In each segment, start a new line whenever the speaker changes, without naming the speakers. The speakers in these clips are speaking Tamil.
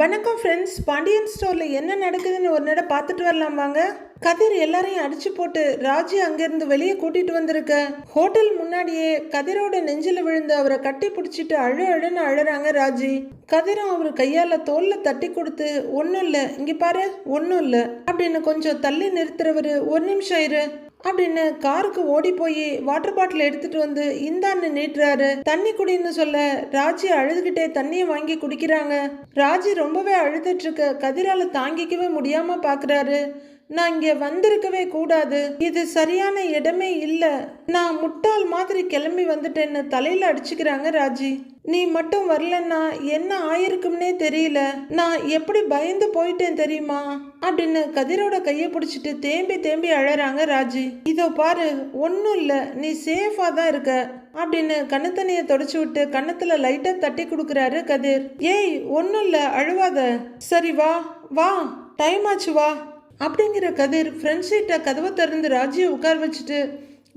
வணக்கம் ஃப்ரெண்ட்ஸ் பாண்டியன் ஸ்டோரில் என்ன நடக்குதுன்னு ஒரு நேரம் பார்த்துட்டு வரலாம் வாங்க. கதிர் எல்லாரையும் அடிச்சு போட்டு ராஜி அங்கேருந்து வெளியே கூட்டிட்டு வந்திருக்க. ஹோட்டல் முன்னாடியே கதிரோட நெஞ்சில் விழுந்து அவரை கட்டி பிடிச்சிட்டு அழு அழுன்னு அழுறாங்க ராஜி. கதிரும் அவர் கையால தோல்ல தட்டி கொடுத்து ஒன்றும் இல்லை. இங்கே பாரு ஒன்றும் இல்லை. அப்படின்னு கொஞ்சம் தள்ளி நிறுத்துறவர் ஒரு நிமிஷம் இரு. அப்படின்னு காருக்கு ஓடி போய் வாட்டர் பாட்டில் எடுத்துட்டு வந்து இந்தான்னு நீட்டுறாரு. தண்ணி குடின்னு சொல்ல ராஜி அழுதுகிட்டே தண்ணியை வாங்கி குடிக்கிறாங்க. ராஜி ரொம்பவே அழுதுட்டு இருக்க. கதிரால தாங்கிக்கவே முடியாம பாக்குறாரு. நான் இங்கே வந்திருக்கவே கூடாது. இது சரியான இடமே இல்லை. நான் முட்டாள் மாதிரி கிளம்பி வந்துட்டேன்னு தலையில அடிச்சுக்கிறாங்க ராஜி. நீ மட்டும் வரலன்னா என்ன ஆயிருக்கும்னே தெரியல. நான் எப்படி பயந்து போயிட்டேன் தெரியுமா? அப்படின்னு கதிரோட கையை பிடிச்சிட்டு தேம்பி தேம்பி அழறாங்க ராஜி. இதோ பாரு ஒன்றும் இல்லை. நீ சேஃபாக தான் இருக்க. அப்படின்னு கண்ணத்தண்ணியை தொடச்சி விட்டு கன்னத்துல லைட்டா தட்டி கொடுக்குறாரு கதிர். ஏய் ஒன்றும் இல்லை அழுவாத. சரி வா வா. டைம் ஆச்சு வா. அப்படிங்கிற கதிர் ஃப்ரண்ட் சீட்டை கதவை திறந்து ராஜியை உட்கார வச்சுட்டு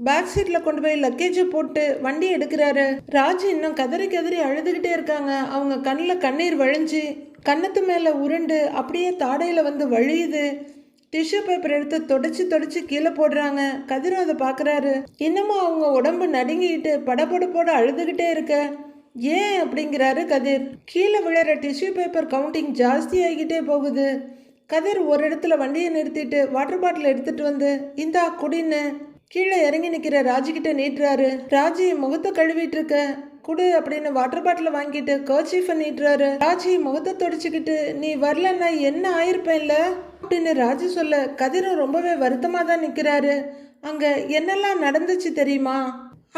பேக் சீட்டில் கொண்டு போய் லக்கேஜை போட்டு வண்டி எடுக்கிறாரு. ராஜி இன்னும் கதறி கதறி அழுதுகிட்டே இருக்காங்க. அவங்க கண்ணில் கண்ணீர் வழிஞ்சு கன்னத்து மேலே உருண்டு அப்படியே தாடையில் வந்து வழியுது. டிஷ்யூ பேப்பர் எடுத்து தொடச்சி தொடச்சி கீழே போடுறாங்க. கதிரும் அதை பார்க்குறாரு இன்னமும் அவங்க உடம்பு நடுங்கிட்டு படபடப்போட அழுதுகிட்டே இருக்க. ஏன் அப்படிங்கிறாரு கதிர். கீழே விழுற டிஷ்யூ பேப்பர் கவுண்டிங் ஜாஸ்தி ஆகிக்கிட்டே போகுது. கதிர் ஒரு இடத்துல வண்டியை நிறுத்திட்டு வாட்டர் பாட்டில் எடுத்துட்டு வந்து இந்தா குடின்னு கீழே இறங்கி நிற்கிற ராஜிக்கிட்ட நீட்டுறாரு. ராஜி முகத்தை கழுவிட்டு இருக்க. குடு அப்படின்னு வாட்டர் பாட்டில் வாங்கிட்டு கர்ச்சீஃபை நீட்டுறாரு. ராஜி முகத்தை தொடச்சிக்கிட்டு நீ வரலன்னா என்ன ஆயிருப்பேன்ல? அப்படின்னு ராஜி சொல்ல கதிரும் ரொம்பவே வருத்தமாக தான் நிற்கிறாரு அங்கே என்னெல்லாம் நடந்துச்சு தெரியுமா?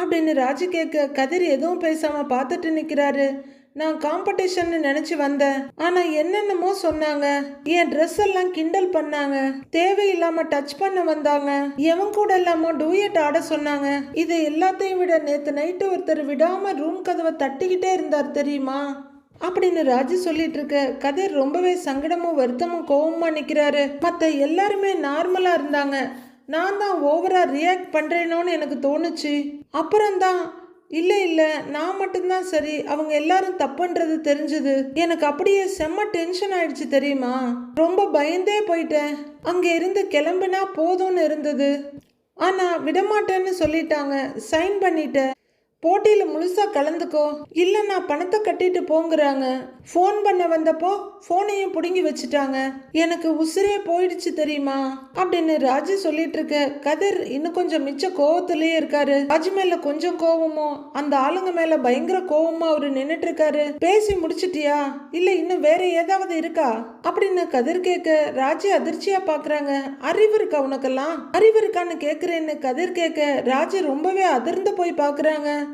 அப்படின்னு ராஜி கேட்க கதிர் எதுவும் பேசாமல் பார்த்துட்டு நிற்கிறாரு நான் காம்படிஷன் நினைச்சு வந்தேன். ஆனா என்னென்னமோ சொன்னாங்க. என் ட்ரெஸ் எல்லாம் கிண்டல் பண்ணாங்க. தேவையில்லாம டச் பண்ண வந்தாங்க. எவன் கூட இல்லாம டூயட் ஆட சொன்னாங்க. இது எல்லாத்தையும் விட நேத்து நைட்டு ஒருத்தர் விடாம ரூம் கதவை தட்டிக்கிட்டே இருந்தார் தெரியுமா? அப்படின்னு ராஜு சொல்லிட்டு இருக்க கதிர் ரொம்பவே சங்கடமும் வருத்தமும் கோவமா நிக்கிறாரு. மத்த எல்லாருமே நார்மலா இருந்தாங்க. நான் தான் ஓவரா ரியாக்ட் பண்றேனோன்னு எனக்கு தோணுச்சு. அப்புறம்தான் இல்லை இல்லை நான் மட்டும்தான் சரி. அவங்க எல்லாரும் தப்புன்றது தெரிஞ்சது. எனக்கு அப்படியே செம்ம டென்ஷன் ஆயிடுச்சு தெரியுமா? ரொம்ப பயந்தே போயிட்டேன். அங்கே இருந்து கிளம்புனா போதும்னு இருந்தது. ஆனால் விடமாட்டேன்னு சொல்லிட்டாங்க. சைன் பண்ணிட்டேன். போட்டியில் முழுசா கலந்துக்கோ. இல்லை நான் பணத்தை கட்டிட்டு போங்கிறாங்க. ஃபோன் பண்ண வந்தப்போ ஃபோனையும் பிடுங்கி வச்சுட்டாங்க. எனக்கு உசுரே போயிடுச்சு தெரியுமா? அப்படின்னு ராஜு சொல்லிட்டு இருக்க. கதிர் இன்னும் கொஞ்சம் மிச்ச கோவத்திலேயே இருக்காரு. ராஜு மேல கொஞ்சம் கோவமோ அந்த ஆளுங்க மேல பயங்கர கோவமா அவரு நின்னுட்டு இருக்காரு. பேசி முடிச்சிட்டியா? இல்ல இன்னும் வேற ஏதாவது இருக்கா? அப்படின்னு கதிர் கேட்க ராஜு அதிர்ச்சியா பாக்குறாங்க. அறிவு இருக்கா உனக்கெல்லாம்? அறிவு இருக்கான்னு கேக்குறேன்னு கதிர் கேட்க ராஜு ரொம்பவே அதிர்ந்து போய் பாக்குறாங்க.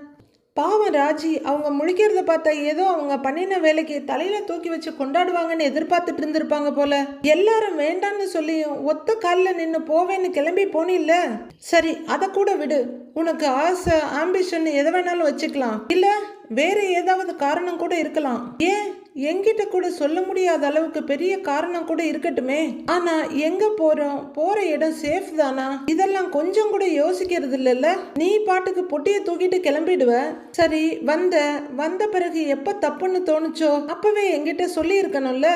பாவம் ராஜி அவங்க முழிக்கிறத பார்த்தா ஏதோ அவங்க பண்ணின வேலைக்கு தலையில தூக்கி வச்சு கொண்டாடுவாங்கன்னு எதிர்பார்த்துட்டு இருந்திருப்பாங்க போல. எல்லாரும் வேண்டான்னு சொல்லியும் ஒத்த காலில் நின்று போவேன்னு கிளம்பி போனில்ல? சரி அதை கூட விடு. உனக்கு ஆசை ஆம்பிஷன் எதை வேணாலும் வச்சுக்கலாம். இல்ல வேற ஏதாவது காரணம் கூட இருக்கலாம். ஏன்? எங்கிட்ட கூட சொல்ல முடியாத அளவுக்கு பெரிய காரணம் கூட இருக்கட்டுமே. ஆனா எங்க போறோம்? போற இடம் சேஃப் தானா? இதெல்லாம் கொஞ்சம் கூட யோசிக்கிறது இல்லைல்ல நீ பாட்டுக்கு பொட்டியை தூக்கிட்டு கிளம்பிடுவ. சரி வந்த. வந்த பிறகு எப்ப தப்புன்னு தோணுச்சோ அப்பவே என்கிட்ட சொல்லி இருக்கணும்ல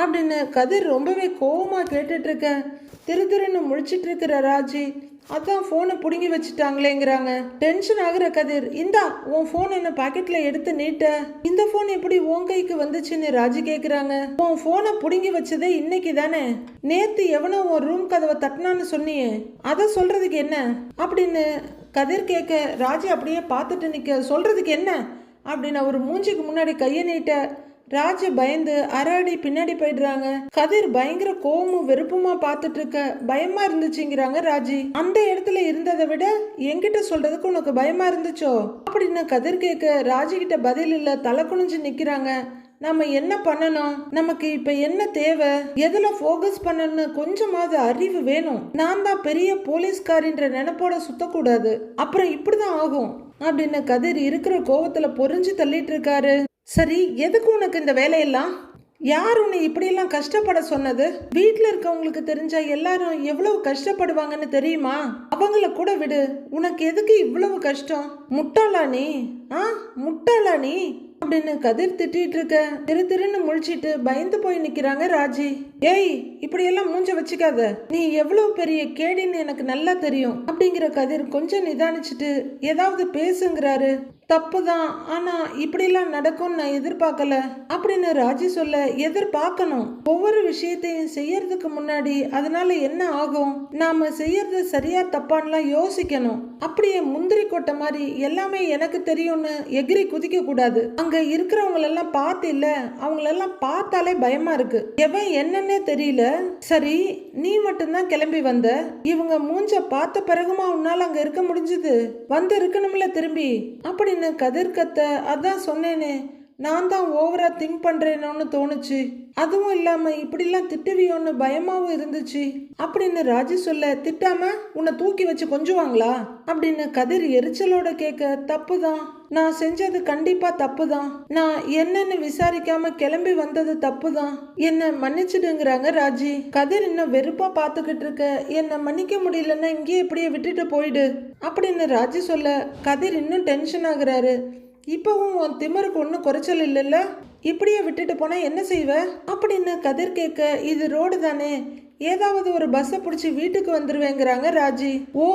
அப்படின்னு கதிர் ரொம்பவே கோபமா கேட்டுட்டு இருக்க திரு திருன்னு முழிச்சிட்டு இருக்கிற ராஜி அதான் ஃபோனை பிடுங்கி வச்சுட்டாங்களேங்கிறாங்க. டென்ஷன் ஆகுற கதிர். இந்தா உன் ஃபோன் என்ன பாக்கெட்ல எடுத்து நீட்ட. இந்த ஃபோன் எப்படி உன் கைக்கு வந்துச்சுன்னு ராஜி கேட்குறாங்க உன் ஃபோனை பிடுங்கி வச்சதே இன்னைக்கு தானே. நேத்து எவனோ உன் ரூம் கதவை தட்டினான்னு சொன்னியே. அதை சொல்றதுக்கு என்ன? அப்படின்னு கதிர் கேட்க ராஜி அப்படியே பார்த்துட்டு நிற்க சொல்றதுக்கு என்ன? அப்படின்னு அவர் மூஞ்சிக்கு முன்னாடி கையை நீட்ட ராஜ பயந்து அராடி பின்னாடி போயிடுறாங்க. கதிர் பயங்கர கோவமும் வெறுப்புமா பார்த்துட்டு இருக்க பயமா இருந்துச்சுங்கிறாங்க ராஜி. அந்த இடத்துல இருந்ததை விட என்கிட்ட சொல்றதுக்கு உனக்கு பயமா இருந்துச்சோ? அப்படின்னு கதிர் கேட்க ராஜி கிட்ட பதில் இல்ல தலை குனிஞ்சு நிக்கிறாங்க. நம்ம என்ன பண்ணணும்? நமக்கு இப்ப என்ன தேவை? எதுல ஃபோக்கஸ் பண்ணணும்னு கொஞ்சமாவது அறிவு வேணும். நான் தான் பெரிய போலீஸ்காரின்ற நினைப்போட சுத்தக்கூடாது. அப்புறம் இப்படிதான் ஆகும். அப்படின்னு கதிர் இருக்கிற கோவத்துல பொறிஞ்சு தள்ளிட்டு இருக்காரு. சரி எதுக்கு உனக்கு இந்த வேலையெல்லாம்? யார் உன்னை இப்படியெல்லாம் கஷ்டப்பட சொன்னது? வீட்டில் இருக்கவங்களுக்கு தெரிஞ்சா எல்லாரும் எவ்வளவு கஷ்டப்படுவாங்கன்னு தெரியுமா? அவங்கள கூட விடு. உனக்கு எதுக்கு இவ்வளவு கஷ்டம்? முட்டாளா நீ? ஆ? முட்டாளா நீ? அப்படின்னு கதிர் திட்டிட்டு இருக்க. திரு திருன்னு முழிச்சிட்டு பயந்து போய் நிற்கிறாங்க ராஜி. ஏய் இப்படியெல்லாம் மூஞ்ச வச்சுக்காத. நீ எவ்வளவு பெரிய கேடின்னு எனக்கு நல்லா தெரியும். அப்படிங்கிற கதிர் கொஞ்சம் நிதானிச்சுட்டு ஏதாவது பேசுங்கிறாரு. தப்புதான் ஆனா இப்படிலாம் நடக்கும்னு நான் எதிர்பார்க்கல. அப்படின்னு ராஜி சொல்ல எதிர்பார்க்கணும். ஒவ்வொரு விஷயத்தையும் செய்யறதுக்கு முன்னாடி அதனால என்ன ஆகும்? நாம செய்யறது சரியா தப்பான்லாம் யோசிக்கணும். அப்படியே முந்திரி கொட்டை மாதிரி எல்லாமே எனக்கு தெரியும்னு எகிரி குதிக்க கூடாது அங்க இருக்கிறவங்களெல்லாம் பார்த்து இல்ல அவங்களெல்லாம் பார்த்தாலே பயமா இருக்கு. எவன் என்னன்னே தெரியல. சரி நீ மட்டும்தான் கிளம்பி வந்த. இவங்க மூஞ்ச பார்த்த பிறகுமா உன்னால அங்க இருக்க முடிஞ்சது? வந்து இருக்கணும்ல திரும்பி. அப்படின்னு கதிர் கத்த அதான் சொன்னேனே. நான் தான் ஓவரா திங்க் பண்றேனோன்னு தோணுச்சு. அதுவும் இல்லாம இப்படிலாம் திட்டுவியோன்னு பயமாவும் இருந்துச்சு. அப்படின்னு ராஜி சொல்ல திட்டாம உன்னை தூக்கி வச்சு கொஞ்சுவாங்களா? அப்படின்னு கதிர் எரிச்சலோட கேட்க தப்புதான். நான் செஞ்சது கண்டிப்பா தப்புதான். நான் என்னன்னு விசாரிக்காம கிளம்பி வந்தது தப்புதான். என்ன மன்னிச்சிடுங்கிறாங்க ராஜி. கதிர் இன்னும் வெறுப்பா பாத்துக்கிட்டு இருக்க என்ன மன்னிக்க முடியலன்னா இங்கேயே இப்படியே விட்டுட்டு போயிடு. அப்படின்னு ராஜி சொல்ல கதிர் இன்னும் டென்ஷன் ஆகுறாரு. இப்போவும் உன் திமருக்கு ஒன்றும் குறைச்சல் இல்லைல்ல? இப்படியே விட்டுட்டு போனால் என்ன செய்வ? அப்படின்னு கதிர் கேட்க இது ரோடு தானே. ஏதாவது ஒரு பஸ்ஸை பிடிச்சி வீட்டுக்கு வந்துருவேங்கிறாங்க ராஜி. ஓ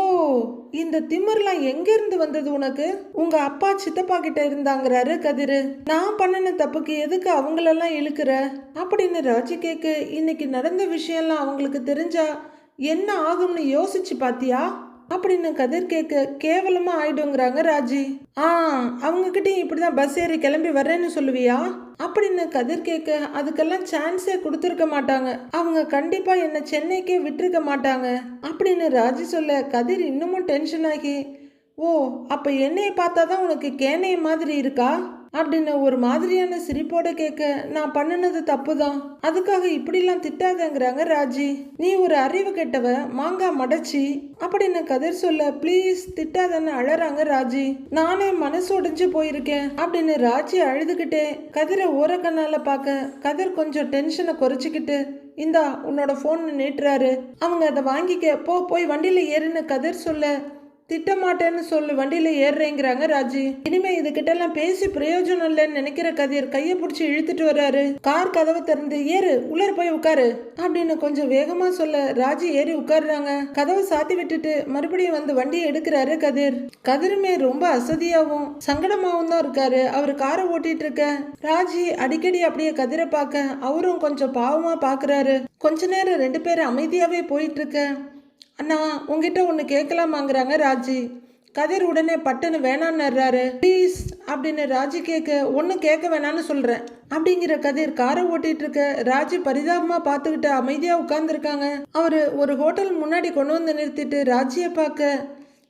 இந்த திமிர்லாம் எங்கேருந்து வந்தது உனக்கு? உங்கள் அப்பா சித்தப்பா கிட்ட இருந்தாங்கிறாரு கதிர். நான் பண்ணின தப்புக்கு எதுக்கு அவங்களெல்லாம் இழுக்கிற? அப்படின்னு ராஜி கேக்கு இன்னைக்கு நடந்த விஷயம்லாம் அவங்களுக்கு தெரிஞ்சா என்ன ஆகும்னு யோசிச்சு பாத்தியா? அப்படின்னு கதிர் கேட்க கேவலமா ஆயிடுங்கிறாங்க ராஜி. ஆ அவங்க கிட்டயும் இப்படிதான் பஸ் ஏறி கிளம்பி வர்றேன்னு சொல்லுவியா? அப்படின்னு கதிர் கேட்க அதுக்கெல்லாம் சான்ஸே கொடுத்துருக்க மாட்டாங்க. அவங்க கண்டிப்பா என்ன சென்னைக்கே விட்டுருக்க மாட்டாங்க. அப்படின்னு ராஜி சொல்ல கதிர் இன்னமும் டென்ஷன் ஆகி ஓ அப்போ என்னையை பார்த்தா தான் உனக்கு கேனைய மாதிரி இருக்கா? அப்படின்னு ஒரு மாதிரியான சிரிப்போட கேட்க நான் பண்ணினது தப்பு தான் அதுக்காக இப்படிலாம் திட்டாதங்கிறாங்க ராஜி. நீ ஒரு அறிவு கெட்டவ மாங்காய் மடச்சி. அப்படின்னு கதிர் சொல்ல ப்ளீஸ் திட்டாதன்னு அழறாங்க ராஜி. நானே மனசு உடைஞ்சு போயிருக்கேன். அப்படின்னு ராஜி அழுதுகிட்டே கதிரை ஓரக்கண்ணால பார்க்க கதிர் கொஞ்சம் டென்ஷனை குறைச்சிக்கிட்டு இந்தா உன்னோட ஃபோன் நீட்டுறாரு. அவங்க அதை வாங்கிக்க போ போய் வண்டியில ஏறுன்னு கதிர் சொல்ல திட்டமாட்டேன்னு சொல்லு வண்டியில் ஏறுறேங்கிறாங்க ராஜி. இனிமே இது எல்லாம் பேசி பிரயோஜனம் இல்லைன்னு நினைக்கிற கதிர் கையை பிடிச்சி இழுத்துட்டு வர்றாரு. கார் கதவை திறந்து ஏறு உள்ளர் போய் உட்காரு அப்படின்னு கொஞ்சம் வேகமா சொல்ல ராஜி ஏறி உட்காருறாங்க. கதவை சாத்தி விட்டுட்டு மறுபடியும் வந்து வண்டியை எடுக்கிறாரு கதிர். கதிருமே ரொம்ப அசதியாகவும் சங்கடமாகவும் தான் இருக்காரு. அவர் காரை ஓட்டிட்டு இருக்க. ராஜி அடிக்கடி அப்படியே கதிரை பார்க்க அவரும் கொஞ்சம் பாவமா பாக்குறாரு. கொஞ்ச நேரம் ரெண்டு பேரும் அமைதியாவே போயிட்டு இருக்க. அண்ணா உங்ககிட்ட ஒன்று கேட்கலாமாங்கிறாங்க ராஜி. கதிர் உடனே பட்டுன்னு வேணான்னுறாரு ப்ளீஸ் அப்படின்னு ராஜி கேட்க ஒன்றும் கேட்க வேணான்னு சொல்கிறேன் அப்படிங்கிற கதிர் காரை ஓட்டிட்டு இருக்க ராஜி பரிதாபமாக பார்த்துக்கிட்டு அமைதியாக உட்காந்துருக்காங்க அவர் ஒரு ஹோட்டல் முன்னாடி கொண்டு வந்து நிறுத்திட்டு ராஜியை பார்க்க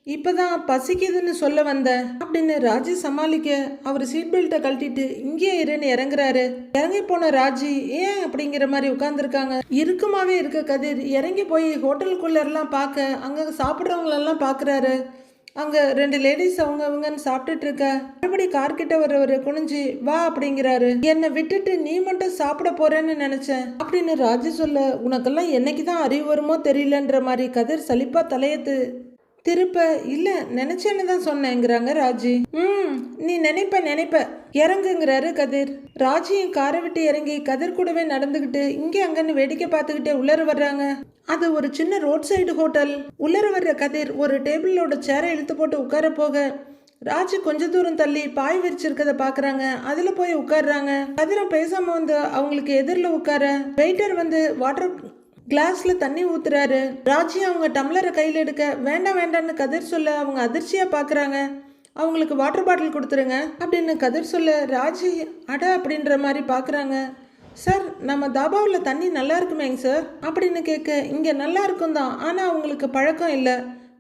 இப்போதான் பசிக்குதுன்னு சொல்ல வந்தேன் அப்படின்னு ராஜி சமாளிக்க அவர் சீட் பெல்ட்டை கழட்டிட்டு இங்கேயே இருன்னு இறங்குறாரு. இறங்கி போன ராஜி ஏன் அப்படிங்கிற மாதிரி உட்காந்துருக்காங்க இருக்குமாவே இருக்க கதிர் இறங்கி போய் ஹோட்டலுக்குள்ளெல்லாம் பார்க்க அங்கே சாப்பிட்றவங்களெல்லாம் பார்க்குறாரு அங்கே ரெண்டு லேடிஸ் அவங்க அவங்கன்னு சாப்பிட்டுட்டு இருக்க மறுபடி கார்கிட்ட வரவர் குனிஞ்சு வா அப்படிங்கிறாரு. என்னை விட்டுட்டு நீ மட்டும் சாப்பிட போறேன்னு நினைச்சேன் அப்படின்னு ராஜி சொல்ல உனக்கெல்லாம் என்னைக்கு தான் அறிவு வருமோ தெரியலன்ற மாதிரி கதிர் சலிப்பா தலையத்து திருப்ப இல்ல நினைச்சேன்னு தான் சொன்னேங்கிறாங்க ராஜி. ம் நீ நினைப்ப நினைப்ப. இறங்குங்கிறாரு கதிர். ராஜியும் காரை விட்டு இறங்கி கதிர் கூடவே நடந்துகிட்டு இங்கே அங்கன்னு வேடிக்கை பார்த்துக்கிட்டே உள்ளர வர்றாங்க. அது ஒரு சின்ன ரோட் சைடு ஹோட்டல் உள்ளர வர்ற கதிர் ஒரு டேபிளோட சேரை இழுத்து போட்டு உட்கார போக ராஜி கொஞ்ச தூரம் தள்ளி பாய் விரிச்சிருக்கத பாக்குறாங்க அதுல போய் உட்கார்றாங்க. கதிரம் பேசாம வந்து அவங்களுக்கு எதிரில் உட்கார வெயிட்டர் வந்து வாட்டர் கிளாஸ்ல தண்ணி ஊத்துறாரு. ராஜி அவங்க டம்ளரை கையில் எடுக்க வேண்டாம் வேண்டாம்னு கதிர் சொல்ல அவங்க அதிர்ச்சியா பாக்குறாங்க. அவங்களுக்கு வாட்டர் பாட்டில் கொடுத்துருங்க அப்படின்னு கதிர் சொல்ல ராஜி அட அப்படின்ற மாதிரி பார்க்குறாங்க சார் நம்ம தாபாவில் தண்ணி நல்லா இருக்குமேங்க சார் அப்படின்னு கேட்க இங்கே நல்லா இருக்கும் தான் ஆனால் அவங்களுக்கு பழக்கம் இல்லை.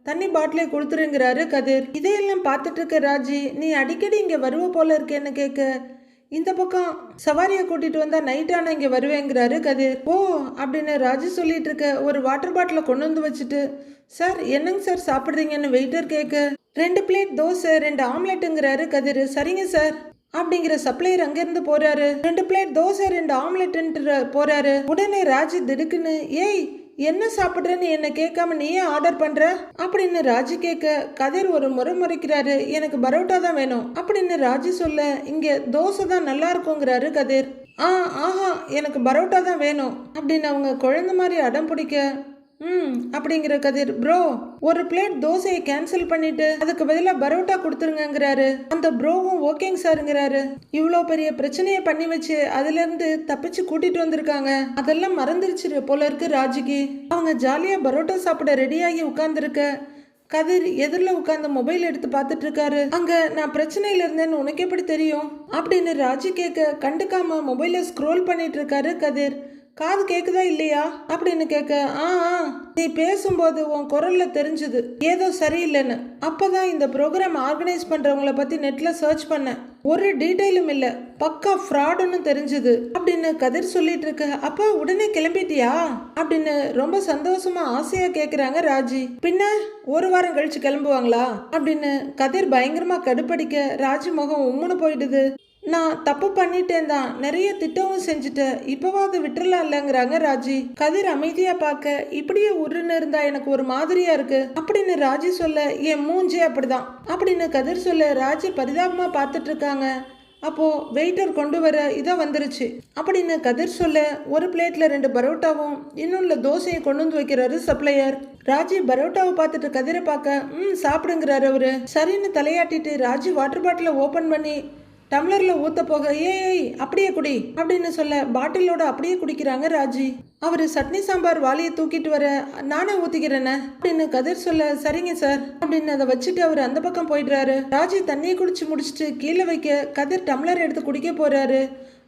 தண்ணி பாட்டிலே கொடுத்துருங்கிறாரு கதிர். இதையெல்லாம் பார்த்துட்டு இருக்க ராஜி நீ அடிக்கடி இங்கே வருவ போல இருக்கேன்னு கேட்க இந்த பக்கம் சவாரியை கூட்டிட்டு வந்தா நைட் ஆனா இங்க வருவேங்கிறாரு கதிர். ஓ அப்படின்னு ராஜு சொல்லிட்டு இருக்க ஒரு வாட்டர் பாட்டிலை கொண்டு வந்து வச்சுட்டு சார் என்னங்க சார் சாப்பிட்றீங்கன்னு வெயிட்டர் கேட்க ரெண்டு பிளேட் தோசை ரெண்டு ஆம்லெட்டுங்கிறாரு கதிர். சரிங்க சார். அப்படிங்கிற சப்ளையர் அங்கிருந்து போறாரு. ரெண்டு பிளேட் தோசை ரெண்டு ஆம்லெட்டுன்ற போறாரு. உடனே ராஜு திடுக்குன்னு ஏய் என்ன சாப்பிட்றேன்னு என்ன கேட்காம நீயே ஆர்டர் பண்ற? அப்படின்னு ராஜி கேட்க கதிர் ஒரு முறை முறைக்கிறாரு. எனக்கு பரோட்டா தான் வேணும். அப்படின்னு ராஜி சொல்ல இங்க தோசை தான் நல்லா இருக்குங்கிறாரு கதிர். ஆ ஆஹா எனக்கு பரோட்டா தான் வேணும். அப்படின்னு அவங்க குழந்தை மாதிரி அடம் பிடிக்க ம் அப்படிங்கிற கதிர். ப்ரோ ஒரு பிளேட் தோசையை கேன்சல் பண்ணிட்டு அதுக்கு பதிலாக பரோட்டா கொடுத்துருங்கிறாரு அந்த ப்ரோவும் ஓகேங்க சாருங்கிறாரு. இவ்வளோ பெரிய பிரச்சனையை பண்ணி வச்சு அதுலேருந்து தப்பிச்சு கூட்டிட்டு வந்திருக்காங்க. அதெல்லாம் மறந்துருச்சு போல இருக்கு ராஜிக்கு. அவங்க ஜாலியாக பரோட்டா சாப்பிட ரெடியாகி உட்காந்துருக்க கதிர் எதிரில் உட்காந்து மொபைல் எடுத்து பார்த்துட்டு இருக்காரு அங்க நான் பிரச்சனையில இருந்தேன்னு உனக்கு எப்படி தெரியும்? அப்படின்னு ராஜி கேட்க கண்டுக்காம மொபைலை ஸ்க்ரோல் பண்ணிட்டு இருக்காரு கதிர். காது கேக்குதா இல்லையா? அப்படின்னு கேட்க ஆ ஆ நீ பேசும்போது உன் குரல்ல தெரிஞ்சுது. ஏதோ சரியில்லைன்னு. அப்பதான் இந்த ப்ரோக்ராம் ஆர்கனைஸ் பண்றவங்கள பத்தி நெட்ல சர்ச் பண்ணேன் ஒரு டீட்டெயிலும் இல்ல. பக்கா ஃப்ராடுன்னு தெரிஞ்சுது. அப்படின்னு கதிர் சொல்லிட்டு இருக்க அப்பா உடனே கிளம்பிட்டியா? அப்படின்னு ரொம்ப சந்தோஷமா ஆசையா கேக்குறாங்க ராஜி. பின்ன ஒரு வாரம் கழிச்சு கிளம்புவாங்களா? அப்படின்னு கதிர் பயங்கரமா கடுப்படிக்க ராஜி முகம் உம்முன்னு போயிடுது. நான் தப்பு பண்ணிட்டேன் தான் நிறைய திட்டமும் செஞ்சுட்டேன் இப்பவாது விட்டுறலாம் இல்லைங்கிறாங்க ராஜி. கதிர் அமைதியா பார்க்க இப்படியே உருன்னு இருந்தா எனக்கு ஒரு மாதிரியா இருக்கு. அப்படின்னு ராஜி சொல்ல என் மூஞ்சே அப்படிதான். அப்படின்னு கதிர் சொல்ல ராஜி பரிதாபமா பார்த்துட்டு இருக்காங்க அப்போ வெயிட்டர் கொண்டு வர இதோ வந்துருச்சு. அப்படின்னு கதிர் சொல்ல ஒரு பிளேட்ல ரெண்டு பரோட்டாவும் இன்னொன்று தோசையை கொண்டு வந்து வைக்கிறாரு சப்ளையர் ராஜி பரோட்டாவை பார்த்துட்டு கதிரை பார்க்க ம் சாப்பிடுங்கிறாரு அவரு. சரின்னு தலையாட்டிட்டு ராஜி வாட்டர் பாட்டிலை ஓபன் பண்ணி டம்ளர்ல ஊத்த போக ஏய் அப்படியே குடி அப்படின்னு சொல்ல பாட்டிலோட அப்படியே குடிக்கிறாங்க ராஜி. அவரு சட்னி சாம்பார் வாளியை தூக்கிட்டு வர நானே ஊத்திக்கிறேனே அப்படின்னு கதிர் சொல்ல சரிங்க சார் அப்படின்னு அதை வச்சுட்டு அவர் அந்த பக்கம் போயிடுறாரு. ராஜி தண்ணியை குடிச்சு முடிச்சுட்டு கீழே வைக்க கதிர் டம்ளர் எடுத்து குடிக்க போறாரு.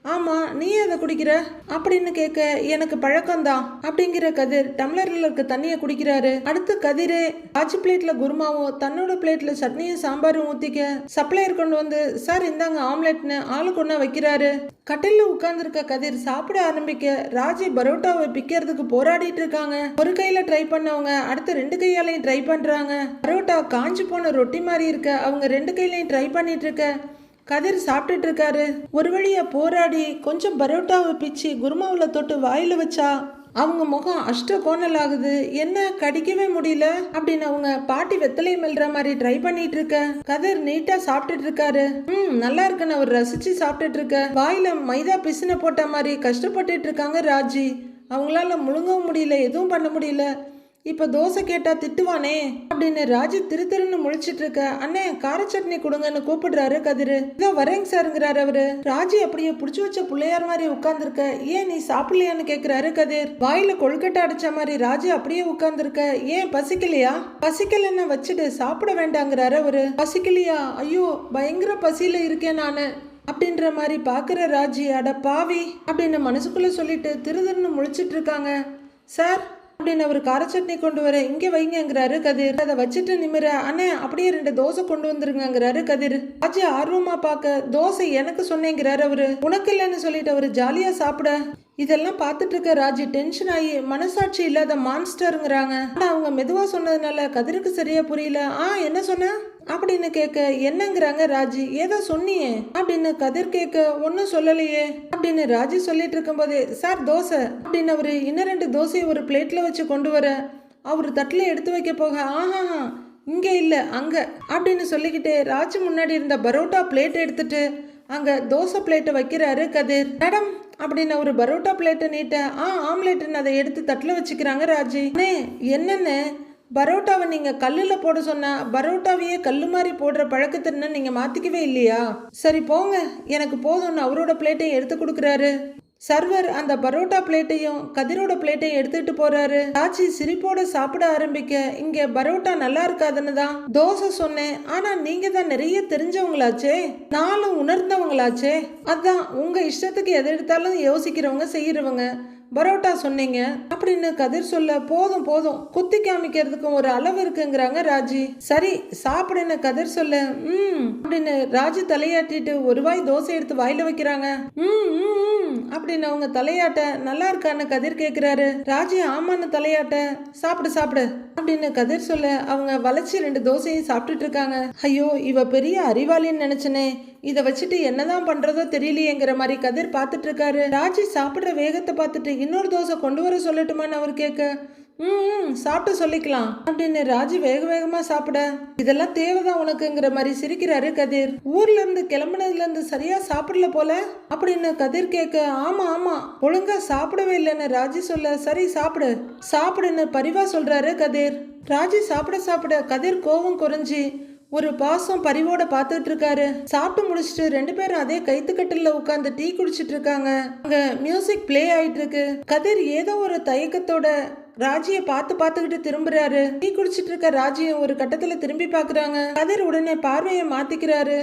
ஆமா நீ அதை குடிக்கிற? அப்படின்னு கேட்க எனக்கு பழக்கம்தான் அப்படிங்கிற கதிர் டம்ளர்ல இருக்க தண்ணியை குடிக்கிறாரு. அடுத்து கதிரே ஆச்சி பிளேட்ல குருமாவும் தன்னோட பிளேட்ல சட்னியும் சாம்பாரும் ஊத்திக்க சப்ளையர் கொண்டு வந்து சார் இந்தாங்க ஆம்லெட்னு ஆளு கொண்டா வைக்கிறாரு. கட்டில்ல உட்கார்ந்துருக்க கதிர் சாப்பிட ஆரம்பிக்க ராஜி பரோட்டாவை பிக்கிறதுக்கு போராடிட்டு இருக்காங்க. ஒரு கையில ட்ரை பண்ணவங்க அடுத்து ரெண்டு கையாலையும் ட்ரை பண்றாங்க. பரோட்டா காஞ்சி போன ரொட்டி மாதிரி இருக்க அவங்க ரெண்டு கையிலையும் ட்ரை பண்ணிட்டு இருக்க. கதிர் சாப்பிட்டுட்டு இருக்காரு. ஒரு வழியா போராடி கொஞ்சம் பரோட்டாவை பிச்சு குருமாவில் தொட்டு வாயில வச்சா அவங்க முகம் அஷ்ட கோணல் ஆகுது என்ன கடிக்கவே முடியல? அப்படின்னு அவங்க பாட்டி வெத்தலை மெல்ற மாதிரி ட்ரை பண்ணிட்டு இருக்க. கதிர் நீட்டா சாப்பிட்டுட்டு இருக்காரு. ம் நல்லா இருக்குன்னு அவர் ரசிச்சு சாப்பிட்டுட்டு இருக்க. வாயில மைதா பிசுன போட்ட மாதிரி கஷ்டப்பட்டுட்டு இருக்காங்க ராஜி. அவங்களால முழுங்கவும் முடியல எதுவும் பண்ண முடியல. இப்போ தோசை கேட்டால் திட்டுவானே? அப்படின்னு ராஜு திரு திருன்னு முழிச்சிட்டு இருக்க. அண்ணே கார சட்னி கொடுங்கன்னு கூப்பிடுறாரு கதிரு. இதோ வரேங்க சாருங்கிறாரு அவரு. ராஜி அப்படியே புடிச்சு வச்ச பிள்ளையார் மாதிரி உட்கார்ந்துருக்க. ஏன் நீ சாப்பிடலையான்னு கேட்கிறாரு கதிர். வாயில கொழுக்கட்டை அடிச்ச மாதிரி ராஜு அப்படியே உட்கார்ந்துருக்க. ஏன் பசிக்கலையா? பசிக்கலன்னு வச்சுட்டு சாப்பிட வேண்டாங்கிறாரு அவரு. பசிக்கலையா? ஐயோ பயங்கர பசியில இருக்கேன் நானு. அப்படின்ற மாதிரி பாக்குற ராஜி அட பாவி அப்படின்னு மனசுக்குள்ள சொல்லிட்டு திருதிருன்னு முழிச்சிட்டு இருக்காங்க. சார் அப்படின்னு அவர் கார சட்னி கொண்டு வர இங்கே வைங்கிறாரு கதிர். அதை வச்சுட்டு நிமிர. அண்ணே அப்படியே ரெண்டு தோசை கொண்டு வந்துருங்கிறாரு கதிர். ராஜி ஆர்வமா பார்க்க தோசை எனக்கு சொன்னேங்கிறாரு அவரு. உனக்கு இல்லைன்னு சொல்லிட்டு அவரு ஜாலியா சாப்பிட. இதெல்லாம் பார்த்துட்டு இருக்க ராஜி டென்ஷன் ஆகி மனசாட்சி இல்லாத மான்ஸ்டருங்கிறாங்க ஆனா அவங்க மெதுவா சொன்னதுனால கதிருக்கு சரியா புரியல. ஆ என்ன சொன்ன? அப்படின்னு கேட்க என்னங்கிறாங்க ராஜி? ஏதோ சொன்னியே. அப்படின்னு கதிர் கேட்க ஒன்றும் சொல்லலையே. அப்படின்னு ராஜி சொல்லிட்டு இருக்கும்போதே சார் தோசை. அப்படின்னு அவரு இன்னும் ரெண்டு தோசையை ஒரு பிளேட்டில் வச்சு கொண்டு வர அவர் தட்டில் எடுத்து வைக்க போக ஆஹா இங்கே இல்லை அங்கே. அப்படின்னு சொல்லிக்கிட்டே ராஜி முன்னாடி இருந்த பரோட்டா பிளேட் எடுத்துட்டு அங்கே தோசை பிளேட்டை வைக்கிறாரு கதிர். மேடம் அப்படின்னு ஒரு பரோட்டா பிளேட்டை நீட்ட ஆ ஆம்லேட்டுன்னு அதை எடுத்து தட்டில் வச்சுக்கிறாங்க ராஜி. அண்ணே என்னென்ன? பரோட்டாவை நீங்கள் கல்லில் போட சொன்ன பரோட்டாவையே கல் மாதிரி போடுற பழக்கத்தின்னு நீங்கள் மாற்றிக்கவே இல்லையா? சரி போங்க. எனக்கு போதும்னு அவரோட பிளேட்டையும் எடுத்து கொடுக்குறாரு. சர்வர் அந்த பரோட்டா பிளேட்டையும் கதிரோட பிளேட்டையும் எடுத்துட்டு போறாரு. ஆச்சி சிரிப்போட சாப்பிட ஆரம்பிக்க இங்க பரோட்டா நல்லா இருக்காதுன்னு தான் தோசை சொன்னேன். ஆனா நீங்க தான் நிறைய தெரிஞ்சவங்களாச்சே. நாளும் உணர்ந்தவங்களாச்சே. அதான் உங்க இஷ்டத்துக்கு எது எடுத்தாலும் யோசிக்கிறவங்க செய்யறவங்க. பரோட்டா சொன்னீங்க. அப்படின்னு கதிர் சொல்ல போதும் போதும். குத்தி காமிக்கிறதுக்கும் ஒரு அளவு இருக்குங்கிறாங்க ராஜி. சரி சாப்பிடுன்னு கதிர் சொல்ல ம் அப்படின்னு ராஜி தலையாட்டிட்டு ஒரு வாய் தோசை எடுத்து வாயில வைக்கிறாங்க. ம் ம், ம் அப்படின்னு அவங்க தலையாட்ட நல்லா இருக்கான்னு கதிர் கேட்கிறாரு ராஜி ஆமான்னு தலையாட்ட சாப்பிடு சாப்பிடு அப்படின்னு கதிர் சொல்ல அவங்க வளைச்சி ரெண்டு தோசையும் சாப்பிட்டுட்டு இருக்காங்க. ஐயோ இவ பெரிய அறிவாளின்னு நினைச்சனே. இதை வச்சுட்டு என்னதான் பண்றதோ தெரியலையேங்கிற மாதிரி கதிர் பார்த்துட்டு இருக்காரு ராஜி சாப்பிட்ற வேகத்தை பார்த்துட்டு இன்னொரு தோசை கொண்டு வர சொல்லட்டுமான்னு அவர் கேட்க ம் ம், சாப்பிட்டு சொல்லிக்கலாம் அப்படின்னு ராஜி வேக வேகமா சாப்பிட இதெல்லாம் தேவைதான் உனக்குங்கிற மாதிரி சிரிக்கிறாரு கதிர். ஊர்ல இருந்து கிளம்புனதுல இருந்து சரியா சாப்பிடல போல? அப்படின்னு கதிர் கேட்க ஆமா ஆமா ஒழுங்கா சாப்பிடவே இல்லைன்னு ராஜி சொல்ல சரி சாப்பிடு சாப்பிடுன்னு பரிவா சொல்றாரு கதிர். ராஜி சாப்பிட சாப்பிட கதிர் கோவம் குறைஞ்சி ஒரு பாசம் பரிவோட பார்த்துட்டு இருக்காரு சாப்பிட்டு முடிச்சிட்டு ரெண்டு பேரும் அதே கைத்துக்கட்டில உட்காந்து டீ குடிச்சிட்டு இருக்காங்க அங்க மியூசிக் ப்ளே ஆயிட்டு இருக்கு கதிர் ஏதோ ஒரு தயக்கத்தோட ராஜிய பார்த்து பார்த்துக்கிட்டு திரும்புறாரு. டீ குடிச்சிட்டு இருக்க ராஜியும் ஒரு கட்டத்துல திரும்பி பாக்குறாங்க கதிர் உடனே பார்வையை மாத்திக்கிறாரு.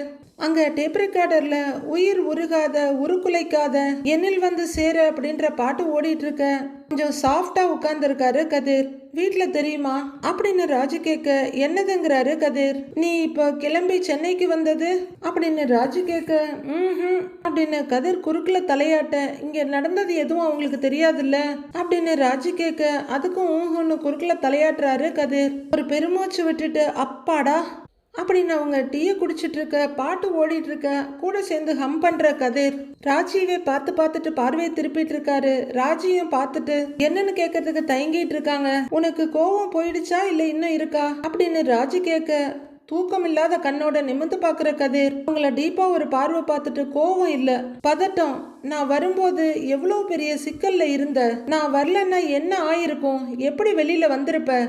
அங்க டேப் ரெக்கார்டர்ல உயிர் உருகாத உருக்குலைக்காத எண்ணில் வந்து சேர அப்படின்ற பாட்டு ஓடிட்டு இருக்க கொஞ்சம் சாஃப்டா உட்கார்ந்துருக்காரு கதிர். வீட்டில் தெரியுமா? அப்படின்னு ராஜு கேட்க என்னதுங்கிறாரு கதிர்? நீ இப்போ கிளம்பி சென்னைக்கு வந்தது? அப்படின்னு ராஜு கேட்க ம் அப்படின்னு கதிர் குறுக்கில் தலையாட்ட இங்கே நடந்தது எதுவும் அவங்களுக்கு தெரியாதுல்ல? அப்படின்னு ராஜு கேட்க அதுக்கும் ஊஹுன்னு குறுக்கில் தலையாட்டுறாரு கதிர். ஒரு பெருமூச்சு விட்டுட்டு அப்பாடா அப்படின்னு அவங்க டீயை குடிச்சிட்டு இருக்க பாட்டு ஓடிட்டு இருக்க கூட சேர்ந்து ஹம் பண்ற கதிர் ராஜீவை பார்த்து பார்த்துட்டு பார்வையை திருப்பிட்டு இருக்காரு. ராஜியும் பார்த்துட்டு என்னன்னு கேட்கறதுக்கு தயங்கிட்டு இருக்காங்க. உனக்கு கோவம் போயிடுச்சா இல்ல இன்னும் இருக்கா? அப்படின்னு ராஜி கேட்க தூக்கம் இல்லாத கண்ணோட நிமிந்து பார்க்குற கதிர். உங்களை டீப்பா ஒரு பார்வை பார்த்துட்டு கோவம் இல்ல. பதட்டம். நான் வரும்போது எவ்வளோ பெரிய சிக்கல்ல இருந்த. நான் வரலன்னா என்ன ஆயிருக்கும்? எப்படி வெளியில வந்திருப்ப?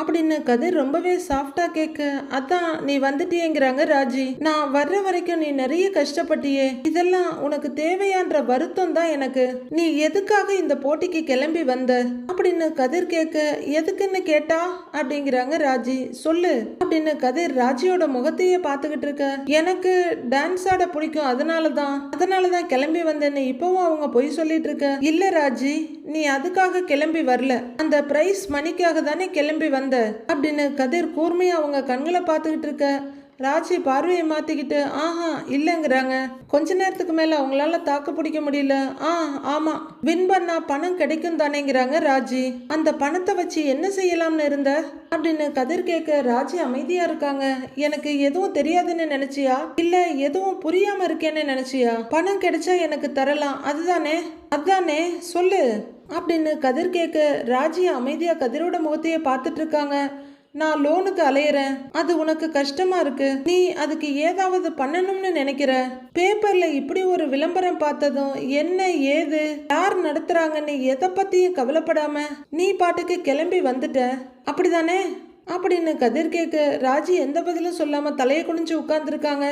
அப்படின்னு கதிர் ரொம்பவே சாஃப்டா கேட்க அதான் நீ வந்துட்டியேங்கிறாங்க ராஜி. நான் வர்ற வரைக்கும் நீ நிறைய கஷ்டப்பட்டியே. இதெல்லாம் உனக்கு தேவையான்ற வருத்தம் தான் எனக்கு. நீ எதுக்காக இந்த போட்டிக்கு கிளம்பி வந்த? அப்படின்னு கதிர் கேட்க எதுக்குன்னு கேட்டா? அப்படிங்கிறாங்க ராஜி. சொல்லு. அப்படின்னு கதிர் ராஜியோட முகத்தையே பார்த்துக்கிட்டு இருக்க எனக்கு டான்ஸ் ஆட பிடிக்கும். அதனால தான். அதனால தான் கிளம்பி வந்தேன்னு இப்பவும் அவங்க பொய் சொல்லிட்டு இருக்க. இல்ல ராஜி நீ அதுக்காக கிளம்பி வரல. அந்த பிரைஸ் மணிக்காக தானே கிளம்பி வந்த அப்படின்னு கதிர் கூர்மையா அவங்க கண்களை பார்த்துக்கிட்டு இருக்க. ராஜி பார்வையை மாத்திக்கிட்டு ஆஹா இல்லைங்கிறாங்க. கொஞ்ச நேரத்துக்கு மேல அவங்களால தாக்கு பிடிக்க முடியல. ஆ ஆமா. வின் பண்ணா பணம் கிடைக்கும் தானேங்கிறாங்க ராஜி. அந்த பணத்தை வச்சு என்ன செய்யலாம்னு இருந்த? அப்படின்னு கதிர் கேட்க ராஜி அமைதியா இருக்காங்க. எனக்கு எதுவும் தெரியாதுன்னு நினைச்சியா? இல்ல எதுவும் புரியாம இருக்கேன்னு நினைச்சியா? பணம் கிடைச்சா எனக்கு தரலாம். அதுதானே? அதுதானே? சொல்லு. அப்படின்னு கதிர் கேட்க ராஜி அமைதியா கதிரோட முகத்தையே பார்த்துட்டு இருக்காங்க. நான் லோனுக்கு அலையிறேன். அது உனக்கு கஷ்டமா இருக்கு. நீ அதுக்கு ஏதாவது பண்ணணும்னு நினைக்கிற? பேப்பர்ல இப்படி ஒரு விளம்பரம் பார்த்ததும் என்ன ஏது யார் நடத்துறாங்கன்னு எதை பத்தியும் கவலைப்படாம நீ பாட்டுக்கு கிளம்பி வந்துட்ட? அப்படிதானே? அப்படின்னு கதிர் கேட்க ராஜி எந்த பதிலும் சொல்லாம தலையை குனிஞ்சு உட்கார்ந்துருக்காங்க.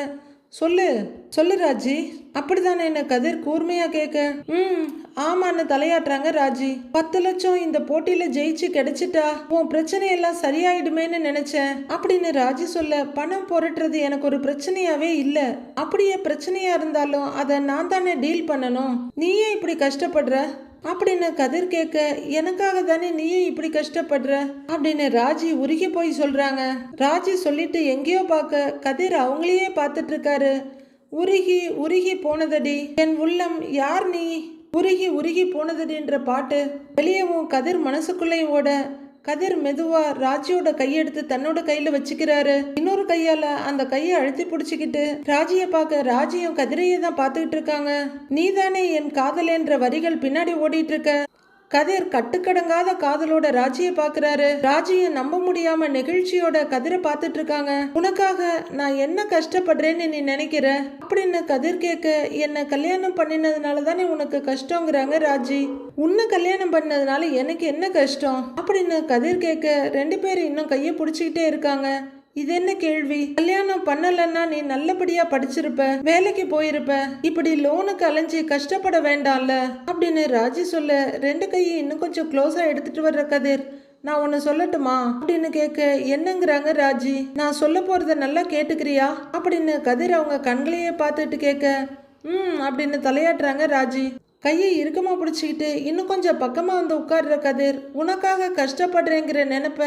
சொல்லு சொல்லு ராஜி. அப்படிதானே என்ன கதிர் கூர்மையா கேட்க? ம் ஆமான்னு தலையாட்டுறாங்க ராஜி. பத்து லட்சம் இந்த போட்டியில ஜெயிச்சு கிடைச்சிட்டா உன் பிரச்சனையெல்லாம் சரியாயிடுமேன்னு நினைச்சேன். அப்படின்னு ராஜி சொல்ல பணம் புரட்டுறது எனக்கு ஒரு பிரச்சனையாவே இல்ல. அப்படியே பிரச்சனையா இருந்தாலும் அதை நான் தானே டீல் பண்ணணும். நீ ஏன் இப்படி கஷ்டப்படுற? அப்படின்னு கதிர் கேட்க எனக்காக தானே நீயும் இப்படி கஷ்டப்படுற? அப்படின்னு ராஜி உருகி போய் சொல்றாங்க. ராஜி சொல்லிட்டு எங்கேயோ பார்க்க கதிர் அவங்களையே பார்த்துட்டு இருக்காரு. உருகி உருகி போனதடி என் உள்ளம் யார் நீ? உருகி உருகி போனதடின்ற பாட்டு வெளியவும் கதிர் மனசுக்குள்ளேயும் ஓட கதிர் மெதுவா ராஜியோட கையெடுத்து தன்னோட கையில வச்சுக்கிறாரு. இன்னொரு கையால அந்த கையை அழுத்தி பிடிச்சிக்கிட்டு ராஜிய பார்க்க ராஜியும் கதிரையே தான் பார்த்துக்கிட்டு இருக்காங்க. நீதானே என் காதலேன்ற வரிகள் பின்னாடி ஓடிட்டு இருக்க. கதிர் கட்டுக்கடங்காத காதலோட ராஜியை பார்க்கறாரு ராஜியை நம்ப முடியாம நெகிழ்ச்சியோட கதிரை பார்த்துட்டு இருக்காங்க உனக்காக நான் என்ன கஷ்டப்படுறேன்னு நீ நினைக்கிற? அப்படின்னு கதிர் கேட்க என்ன கல்யாணம் பண்ணினதுனால தானே உனக்கு கஷ்டங்கிறாங்க ராஜி. உன்னை கல்யாணம் பண்ணதுனால எனக்கு என்ன கஷ்டம்? அப்படின்னு கதிர் கேட்க ரெண்டு பேரும் இன்னும் கையை பிடிச்சிக்கிட்டே இருக்காங்க. இது என்ன கேள்வி? கல்யாணம் பண்ணலன்னா நீ நல்லபடியா படிச்சிருப்ப வேலைக்கு போயிருப்ப. இப்படி லோனுக்கு அலைஞ்சு கஷ்டப்பட வேண்டாம்ல? அப்படின்னு ராஜி சொல்ல ரெண்டு கையை இன்னும் கொஞ்சம் க்ளோஸா எடுத்துட்டு வர்ற கதிர். நான் ஒன்று சொல்லட்டுமா? அப்படின்னு கேட்க என்னங்கிறாங்க ராஜி. நான் சொல்ல போறத நல்லா கேட்டுக்கிறியா? அப்படின்னு கதிர் அவங்க கண்களையே பார்த்துட்டு கேட்க ம் அப்படின்னு தலையாட்டுறாங்க ராஜி. கையை இறுக்கமாக பிடிச்சிக்கிட்டு இன்னும் கொஞ்சம் பக்கமாக வந்து உட்கார்ற கதிர் உனக்காக கஷ்டப்படுறேங்கிற நினப்ப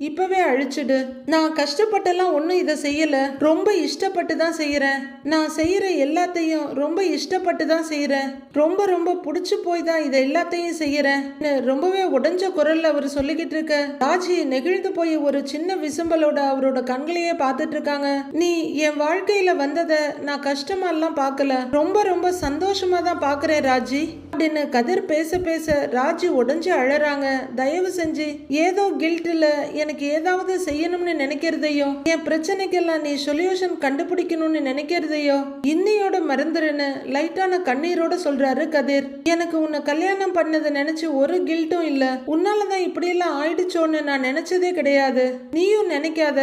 இப்பவே அழிச்சிடு. நான் கஷ்டப்பட்டெல்லாம் ஒன்றும் இதை செய்யல. ரொம்ப இஷ்டப்பட்டு தான் செய்யறேன் நான் செய்யற எல்லாத்தையும் ரொம்ப இஷ்டப்பட்டு தான் செய்யறேன் ரொம்ப ரொம்ப பிடிச்சி போய் தான் இதை எல்லாத்தையும் செய்யறேன் ரொம்பவே உடஞ்ச குரல்ல அவர் சொல்லிக்கிட்டு இருக்க. ராஜி நெகிழ்ந்து போய் ஒரு சின்ன விசும்பலோட அவரோட கண்களையே பார்த்துட்டு இருக்காங்க. நீ என் வாழ்க்கையில வந்ததை நான் கஷ்டமா எல்லாம் பார்க்கல. ரொம்ப ரொம்ப சந்தோஷமா தான் பார்க்குறேன் ராஜி. அப்படின்னு கதிர் பேச பேச ராஜி உடஞ்சி அழறாங்க. தயவு செஞ்சு ஏதோ கில்ட்டில் எனக்கு ஏதாவது செய்யணும்னு நினைக்கிறதையோ? என் பிரச்சனைக்கெல்லாம் நீ சொல்யூஷன் கண்டுபிடிக்கணும்னு நினைக்கிறதையோ? இன்னையோட மறந்துருன்னு லைட்டான கண்ணீரோட சொல்றாரு கதிர். எனக்கு உன்னை கல்யாணம் பண்ணதை நினைச்சு ஒரு கில்ட்டும் இல்ல. உன்னாலதான் இப்படியெல்லாம் ஆயிடுச்சோன்னு நான் நினைச்சதே கிடையாது. நீயும் நினைக்காத.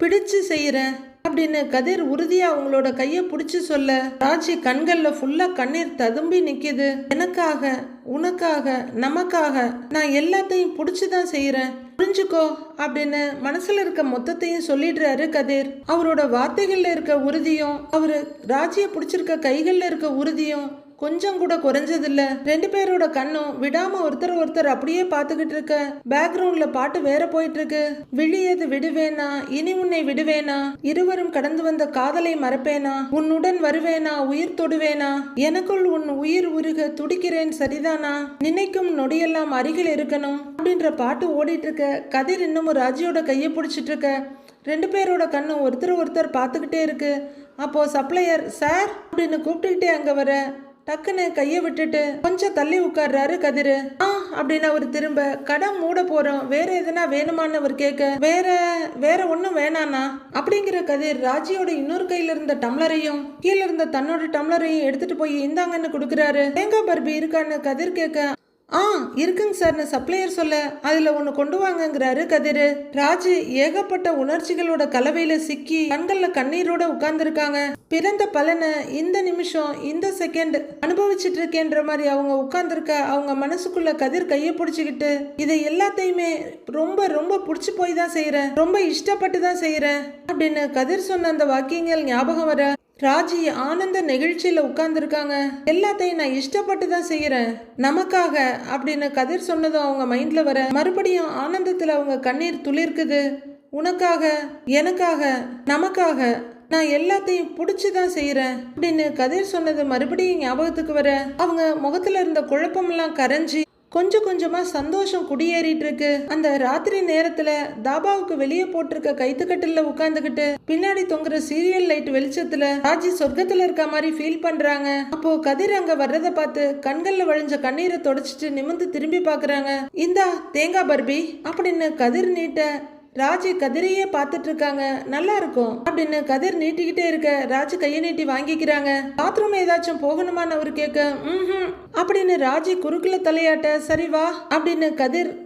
பிடிச்சு செய்யறேன் அப்படின்னு கதிர் உறுதியா அவங்களோட கைய புடிச்சு சொல்ல ராஜி கண்கள்ல ஃபுல்லா கண்ணீர் ததும்பி நிக்குது. எனக்காக உனக்காக நமக்காக நான் எல்லாத்தையும் புடிச்சு தான் செய்யறேன் புரிஞ்சுக்கோ அப்படின்னு மனசுல இருக்க மொத்தத்தையும் சொல்லிடுறாரு கதிர். அவரோட வார்த்தைகள்ல இருக்க உறுதியும் அவரு ராஜிய பிடிச்சிருக்க கைகள்ல இருக்க உறுதியும் கொஞ்சம் கூட குறைஞ்சதில்ல. ரெண்டு பேரோட கண்ணும் விடாம ஒருத்தர் ஒருத்தர் அப்படியே பார்த்துக்கிட்டு இருக்க. பேக்ரவுண்ட்ல பாட்டு வேற போயிட்டு இருக்கு விழியது விடுவேனா? இனி உன்னை விடுவேனா? இருவரும் கடந்து வந்த காதலை மறப்பேனா? உன்னுடன் வருவேனா? உயிர் தொடுவேனா? எனக்குள் உன் உயிர் உருக துடிக்கிறேன் சரிதானா? நினைக்கும் நொடியெல்லாம் அருகில் இருக்கணும். அப்படின்ற பாட்டு ஓடிட்டு இருக்க கதிர் இன்னும் ராஜியோட கையை பிடிச்சிட்டு இருக்க ரெண்டு பேரோட கண்ணும் ஒருத்தர் ஒருத்தர் பார்த்துக்கிட்டே இருக்கு. அப்போ சப்ளையர் சார்? அப்படின்னு கூப்பிட்டுக்கிட்டே அங்க வர டக்குன்னு கையை விட்டுட்டு கொஞ்சம் தள்ளி உட்கார்றாரு கதிரு. ஆ அப்படின்னு அவர் திரும்ப கடை மூட போறோம். வேற எதுனா வேணுமான்னு அவர் கேட்க வேற வேற ஒன்றும் வேணானா அப்படிங்கிற கதிர் ராஜியோட இன்னொரு கையில இருந்த டம்ளரையும் கீழே இருந்த தன்னோட டம்ளரையும் எடுத்துட்டு போய் இந்தாங்கன்னு கொடுக்குறாரு. தேங்காய் பர்பி இருக்கான்னு கதிர் கேட்க ஆ இருக்குங்க சார்னு சப்ளையர் சொல்ல. அதில் ஒன்று கொண்டு வாங்கங்கிறாரு கதிரு. ராஜு ஏகப்பட்ட உணர்ச்சிகளோட கலவையில் சிக்கி கண்களில் கண்ணீரோட உட்கார்ந்துருக்காங்க. பிறந்த பலனை இந்த நிமிஷம் இந்த செகண்ட் அனுபவிச்சுட்டு இருக்கேன்ற மாதிரி அவங்க உட்கார்ந்துருக்க அவங்க மனசுக்குள்ள கதிர் கையை பிடிச்சிக்கிட்டு இதை எல்லாத்தையுமே ரொம்ப ரொம்ப பிடிச்சி போய் தான் செய்கிறேன் ரொம்ப இஷ்டப்பட்டு தான் செய்கிறேன் அப்படின்னு கதிர் சொன்ன அந்த வாக்கியங்கள் ஞாபகம் வர ராஜி ஆனந்த நெகிழ்ச்சியில் உட்காந்துருக்காங்க எல்லாத்தையும் நான் இஷ்டப்பட்டு தான் செய்யறேன். நமக்காக அப்படின்னு கதிர் சொன்னதும் அவங்க மைண்ட்ல வர மறுபடியும் ஆனந்தத்தில் அவங்க கண்ணீர் துளிர்க்குது. உனக்காக எனக்காக நமக்காக நான் எல்லாத்தையும் பிடிச்சி தான் செய்யறேன் அப்படின்னு கதிர் சொன்னது மறுபடியும் ஞாபகத்துக்கு வர அவங்க முகத்துல இருந்த குழப்பமெல்லாம் கரைஞ்சி கொஞ்சம் கொஞ்சமாக சந்தோஷம் குடியேறிட்டு இருக்கு அந்த ராத்திரி நேரத்தில் தாபாவுக்கு வெளியே போட்டிருக்க கைத்துக்கட்டில் உட்காந்துக்கிட்டு பின்னாடி தொங்குற சீரியல் லைட் வெளிச்சத்தில் ராஜி சொர்க்கத்தில் இருக்க மாதிரி ஃபீல் பண்ணுறாங்க அப்போ கதிர் அங்கே வர்றதை பார்த்து கண்களில் வழிஞ்ச கண்ணீரை தொடச்சிட்டு நிமிந்து திரும்பி பார்க்குறாங்க. இந்தா தேங்காய் பர்பி அப்படின்னு கதிர் நீட்ட ராஜி கதிரையே பார்த்துட்டு இருக்காங்க. நல்லா இருக்கும். அப்படின்னு கதிர் நீட்டிக்கிட்டே இருக்க. ராஜி கையை நீட்டி வாங்கிக்கிறாங்க. பாத்ரூம் ஏதாச்சும் போகணுமான்னு அவர் கேட்க ம் அப்படின்னு ராஜி குறுக்குல தலையாட்ட சரி வா. அப்படின்னு கதிர்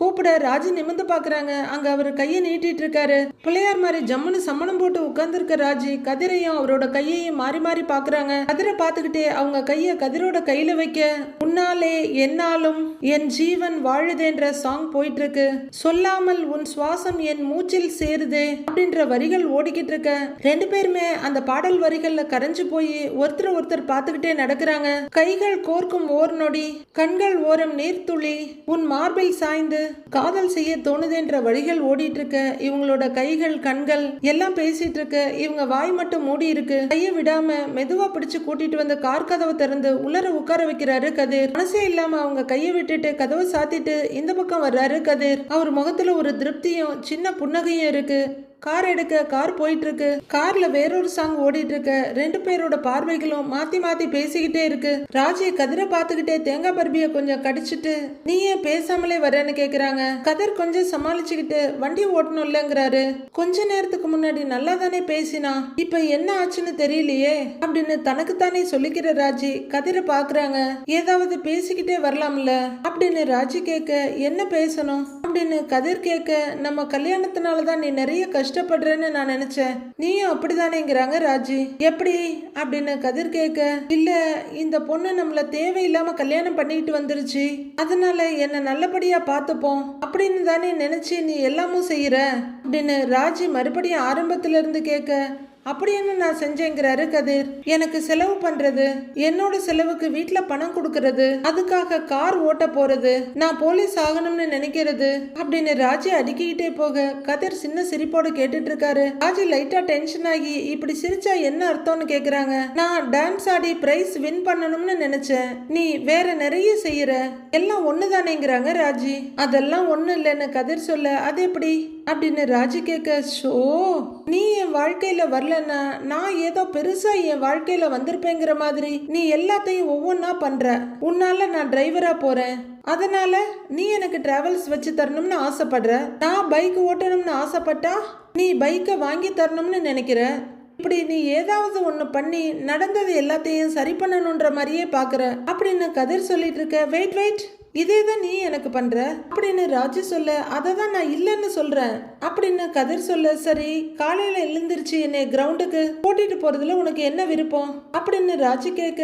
கூப்பிட ராஜி நிமிந்து பாக்குறாங்க. அங்க அவர் கையை நீட்டிட்டு இருக்காரு பிள்ளையார் மாதிரி ஜம்முன்னு சம்மணம் போட்டு உட்கார்ந்துருக்க ராஜி கதிரையும் அவரோட கையையும் மாறி மாறி பாக்குறாங்க. கதிரை பார்த்துக்கிட்டே அவங்க கைய கதிரோட கையில வைக்க உன்னாலே என்னாலும் என் ஜீவன் வாழுதேன்ற சாங் போயிட்டு இருக்கு சொல்லாமல் உன் சுவாசம் என் மூச்சில் சேருதே அப்படின்ற வரிகள் ஓடிக்கிட்டு இருக்க. ரெண்டு பேருமே அந்த பாடல் வரிகள்ல கரைஞ்சு போய் ஒருத்தர் ஒருத்தர் பார்த்துக்கிட்டே நடக்கிறாங்க. கைகள் கோர்க்கும் ஓர் நொடி கண்கள் ஓரம் நீர்த்துளி உன் மார்பில் சாய்ந்து காதல் செய்ய தோணுதேன்ற வழிகள் ஓடிட்டு இருக்க இவங்களோட கைகள் கண்கள் எல்லாம் பேசிட்டு இருக்க இவங்க வாய் மட்டும் மூடி இருக்கு கைய விடாம மெதுவா பிடிச்சு கூட்டிட்டு வந்து கார் கதவை திறந்து உள்ளர உட்கார வைக்கிறாரு கதிர். மனசே இல்லாம அவங்க கையை விட்டுட்டு கதவை சாத்திட்டு இந்த பக்கம் வர்றாரு கதிர். அவர் முகத்துல ஒரு திருப்தியும் சின்ன புன்னகையும் இருக்கு. கார் எடுக்க கார் போயிட்டு இருக்கு கார்ல வேறொரு சாங் ஓடிட்டு இருக்க ரெண்டு பேரோட பார்வைகளும் மாத்தி மாத்தி பேசிக்கிட்டே இருக்கு. ராஜி கதிரை பார்த்துக்கிட்டே தேங்காய் பர்பிய கொஞ்சம் கடிச்சிட்டு நீ ஏன் பேசாமலே வரேன்னு கேக்குறாங்க. கதிர் கொஞ்சம் சமாளிச்சுக்கிட்டு வண்டி ஓட்டணும்லங்கிறாரு கொஞ்ச நேரத்துக்கு முன்னாடி நல்லா தானே பேசினா. இப்ப என்ன ஆச்சுன்னு தெரியலையே அப்படின்னு தனக்குத்தானே சொல்லிக்கிற ராஜி கதிரை பாக்குறாங்க ஏதாவது பேசிக்கிட்டே வரலாம்ல அப்படின்னு ராஜி கேட்க என்ன பேசணும்? அப்படின்னு கதிர் கேட்க நம்ம கல்யாணத்தினால தான் நீ நிறைய கஷ்டம் கஷ்டப்படுறேன்னு நான் நினைச்சேன். நீயும் அப்படிதானேங்கிறாங்க ராஜி. எப்படி? அப்படின்னு கதிர் கேட்க இல்ல இந்த பொண்ணு நம்மள தேவையில்லாம கல்யாணம் பண்ணிட்டு வந்துருச்சு. அதனால என்ன நல்லபடியா பார்த்துப்போம். அப்படின்னு தானே நினைச்சு நீ எல்லாமும் செய்யற? அப்படின்னு ராஜி மறுபடியும் ஆரம்பத்துல இருந்து கேட்க அப்படி என்ன நான் செஞ்சேங்கிறாரு கதிர்? எனக்கு செலவு பண்றது? என்னோட செலவுக்கு வீட்ல பணம் கொடுக்கறது? அதுக்காக கார் ஓட்ட போறது? நான் போலீஸ் ஆகணும்னு நினைக்கிறது? அப்படின்னு ராஜி அடுக்கிக்கிட்டே போக கதிர் சின்ன சிரிப்போட கேட்டுட்டு இருக்காரு ராஜி லைட்டா டென்ஷன் ஆகி இப்படி சிரிச்சா என்ன அர்த்தம்னு கேக்குறாங்க. நான் டான்ஸ் ஆடி பிரைஸ் வின் பண்ணணும்னு நினைச்சேன். நீ வேற நிறைய செய்யற. எல்லாம் ஒண்ணுதானேங்கிறாங்க ராஜி. அதெல்லாம் ஒண்ணு இல்லைன்னு கதிர் சொல்ல அது எப்படி? அப்படின்னு ராஜி கேட்க ஷோ நீ என் வாழ்க்கையில வரலன்னா நான் ஏதோ பெருசா என் வாழ்க்கையில வந்திருப்பேங்கிற மாதிரி நீ எல்லாத்தையும் ஒவ்வொன்றா பண்ற. உன்னால நான் டிரைவரா போறேன். அதனால நீ எனக்கு டிராவல்ஸ் வச்சு தரணும்னு ஆசைப்படுற. நான் பைக் ஓட்டணும்னு ஆசைப்பட்டா நீ பைக்கை வாங்கி தரணும்னு நினைக்கிற. இப்படி நீ ஏதாவது ஒன்று பண்ணி நடந்தது எல்லாத்தையும் சரி பண்ணணுன்ற மாதிரியே பார்க்குற அப்படின்னு கதிர் சொல்லிட்டு இருக்க. வெயிட் வெயிட் இதே தான் நீ எனக்கு பண்ணுற அப்படின்னு ராஜு சொல்ல அதை தான் நான் இல்லைன்னு சொல்கிறேன் அப்படின்னு கதிர் சொல்ல சரி காலையில் எழுந்திருச்சு என்னை கிரவுண்டுக்கு கூட்டிகிட்டு போகிறதுல உனக்கு என்ன விருப்பம்? அப்படின்னு ராஜு கேட்க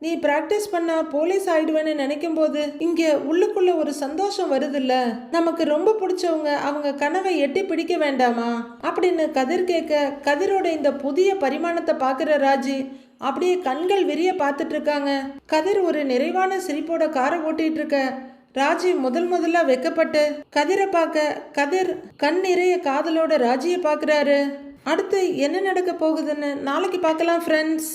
நீ ப்ராக்டிஸ் பண்ணா போலீஸ் ஆயிடுவேன்னு நினைக்கும் போது இங்க உள்ளுக்குள்ள ஒரு சந்தோஷம் வருதுல்ல? நமக்கு ரொம்ப பிடிச்சவங்க அவங்க கனவை எட்டி பிடிக்க வேண்டாமா? அப்படின்னு கதிர் கேட்க கதிரோட இந்த புதிய பரிமாணத்தை பார்க்குற ராஜி அப்படியே கண்கள் விரிய பார்த்துட்டு இருக்காங்க கதிர் ஒரு நிறைவான சிரிப்போட காரை ஓட்டிட்டு இருக்க ராஜி முதல் முதல்ல வெக்கப்பட்டு கதிரை பார்க்க கதிர் கண் நிறைய காதலோட ராஜியை பார்க்குறாரு. அடுத்து என்ன நடக்க போகுதுன்னு நாளைக்கு பார்க்கலாம் ஃப்ரெண்ட்ஸ்